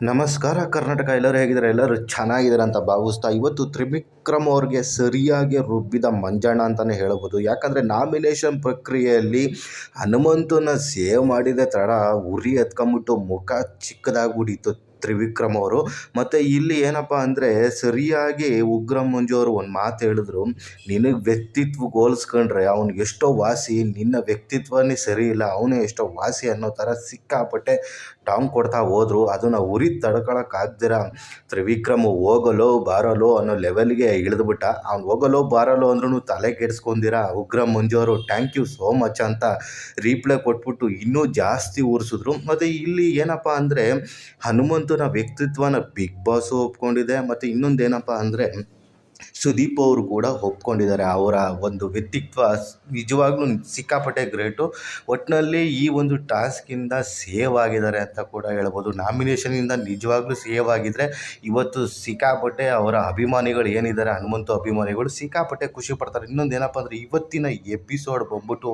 ನಮಸ್ಕಾರ ಕರ್ನಾಟಕ ಎಲ್ಲರೂ ಹೇಗಿದ್ದಾರೆ? ಎಲ್ಲರೂ ಚೆನ್ನಾಗಿದ್ದಾರೆ ಅಂತ ಭಾವಿಸ್ತಾ ಇವತ್ತು ತ್ರಿವಿಕ್ರಮ್ ಅವ್ರಿಗೆ ಸರಿಯಾಗಿ ರುಬ್ಬಿದ ಮಂಜಣ್ಣ ಅಂತಲೇ ಹೇಳ್ಬೋದು. ಯಾಕಂದರೆ ನಾಮಿನೇಷನ್ ಪ್ರಕ್ರಿಯೆಯಲ್ಲಿ ಹನುಮಂತನ ಸೇವ್ ಮಾಡಿದ ತಡ ಉರಿ ಹತ್ಕೊಂಬಿಟ್ಟು ಮುಖ ಚಿಕ್ಕದಾಗ್ಬಿಟ್ಟಿತ್ತು. ತ್ರಿವಿಕ್ರಮ್ ಅವರು. ಮತ್ತು ಇಲ್ಲಿ ಏನಪ್ಪ ಅಂದರೆ ಸರಿಯಾಗಿ ಉಗ್ರ ಮಂಜು ಒಂದು ಮಾತು ಹೇಳಿದ್ರು, ನಿನಗೆ ವ್ಯಕ್ತಿತ್ವ ಹೋಲಿಸ್ಕೊಂಡ್ರೆ ಅವ್ನಿಗೆ ಎಷ್ಟೋ ವಾಸಿ, ನಿನ್ನ ವ್ಯಕ್ತಿತ್ವನೇ ಸರಿ ಇಲ್ಲ, ಅವನೇ ಎಷ್ಟೋ ವಾಸಿ ಅನ್ನೋ ಥರ ಸಿಕ್ಕಾಪಟ್ಟೆ ಟಾಂಗ್ ಕೊಡ್ತಾ ಹೋದರು. ಅದನ್ನು ಉರಿ ತಡ್ಕೊಳಕ್ಕಾಗ್ದಿರ ತ್ರಿವಿಕ್ರಮ್ ಹೋಗಲೋ ಬಾರಲೋ ಅನ್ನೋ ಲೆವೆಲ್ಗೆ ಇಳಿದ್ಬಿಟ್ಟ. ಅವ್ನು ಹೋಗಲೋ ಬಾರಲೋ ಅಂದ್ರೂ ತಲೆ ಕೆಡಿಸ್ಕೊಂಡಿರ? ಉಗ್ರ ಮಂಜು ಅವರು ಥ್ಯಾಂಕ್ ಯು ಸೋ ಮಚ್ ಅಂತ ರೀಪ್ಲೈ ಕೊಟ್ಬಿಟ್ಟು ಇನ್ನೂ ಜಾಸ್ತಿ ಉರಿಸಿದ್ರು. ಮತ್ತು ಇಲ್ಲಿ ಏನಪ್ಪ ಅಂದರೆ ಹನುಮಂತನ ವ್ಯಕ್ತಿತ್ವನ ಬಿಗ್ ಬಾಸು ಒಪ್ಕೊಂಡಿದೆ. ಮತ್ತು ಇನ್ನೊಂದು ಅಂದ್ರೆ ಅಂದರೆ ಸುದೀಪ್ ಅವರು ಕೂಡ ಒಪ್ಕೊಂಡಿದ್ದಾರೆ. ಅವರ ಒಂದು ವ್ಯಕ್ತಿತ್ವ ನಿಜವಾಗ್ಲೂ ಸಿಕ್ಕಾಪಟ್ಟೆ ಗ್ರೇಟು ಒಟ್ಟಿನಲ್ಲಿ ಈ ಒಂದು ಟಾಸ್ಕಿಂದ ಸೇವ್ ಆಗಿದ್ದಾರೆ ಅಂತ ಕೂಡ ಹೇಳ್ಬೋದು. ನಾಮಿನೇಷನಿಂದ ನಿಜವಾಗ್ಲೂ ಸೇವ್ ಆಗಿದ್ದರೆ ಇವತ್ತು ಸಿಕ್ಕಾಪಟ್ಟೆ ಅವರ ಅಭಿಮಾನಿಗಳು ಏನಿದ್ದಾರೆ, ಹನುಮಂತು ಅಭಿಮಾನಿಗಳು ಸಿಕ್ಕಾಪಟ್ಟೆ ಖುಷಿ ಪಡ್ತಾರೆ. ಇನ್ನೊಂದು ಏನಪ್ಪ ಅಂದರೆ ಇವತ್ತಿನ ಎಪಿಸೋಡ್ ಬಂದ್ಬಿಟ್ಟು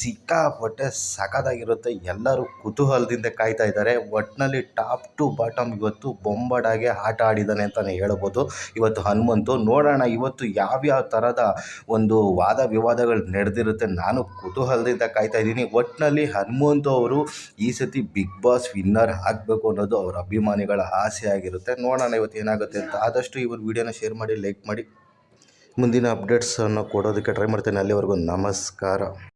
ಸಿಕ್ಕಾಪಟ್ಟೆ ಸಖತ್ತಾಗಿರುತ್ತೆ. ಎಲ್ಲರೂ ಕುತೂಹಲದಿಂದ ಕಾಯ್ತಾ ಇದ್ದಾರೆ. ಒಟ್ಟಿನಲ್ಲಿ ಟಾಪ್ ಟು ಬಾಟಮ್ ಇವತ್ತು ಬೊಂಬಡಾಗೆ ಆಟ ಆಡಿದ್ದಾನೆ ಅಂತಲೇ ಹೇಳ್ಬೋದು. ಇವತ್ತು ಹನುಮಂತು ನೋಡೋಣ, ಇವತ್ತು ಯಾವ್ಯಾವ ಥರದ ಒಂದು ವಾದ ವಿವಾದಗಳು ನಡೆದಿರುತ್ತೆ ನಾನು ಕುತೂಹಲದಿಂದ ಕಾಯ್ತಾ ಇದ್ದೀನಿ. ಒಟ್ಟಿನಲ್ಲಿ ಹನುಮಂತು ಅವರು ಈ ಸತಿ ಬಿಗ್ ಬಾಸ್ ವಿನ್ನರ್ ಆಗಬೇಕು ಅನ್ನೋದು ಅವರ ಅಭಿಮಾನಿಗಳ ಆಸೆ ಆಗಿರುತ್ತೆ. ನೋಡೋಣ ಇವತ್ತು ಏನಾಗುತ್ತೆ ಅಂತ. ಆದಷ್ಟು ಒಂದು ವಿಡಿಯೋನ ಶೇರ್ ಮಾಡಿ, ಲೈಕ್ ಮಾಡಿ. ಮುಂದಿನ ಅಪ್ಡೇಟ್ಸನ್ನು ಕೊಡೋದಕ್ಕೆ ಟ್ರೈ ಮಾಡ್ತೇನೆ. ಅಲ್ಲಿವರೆಗೂ ನಮಸ್ಕಾರ.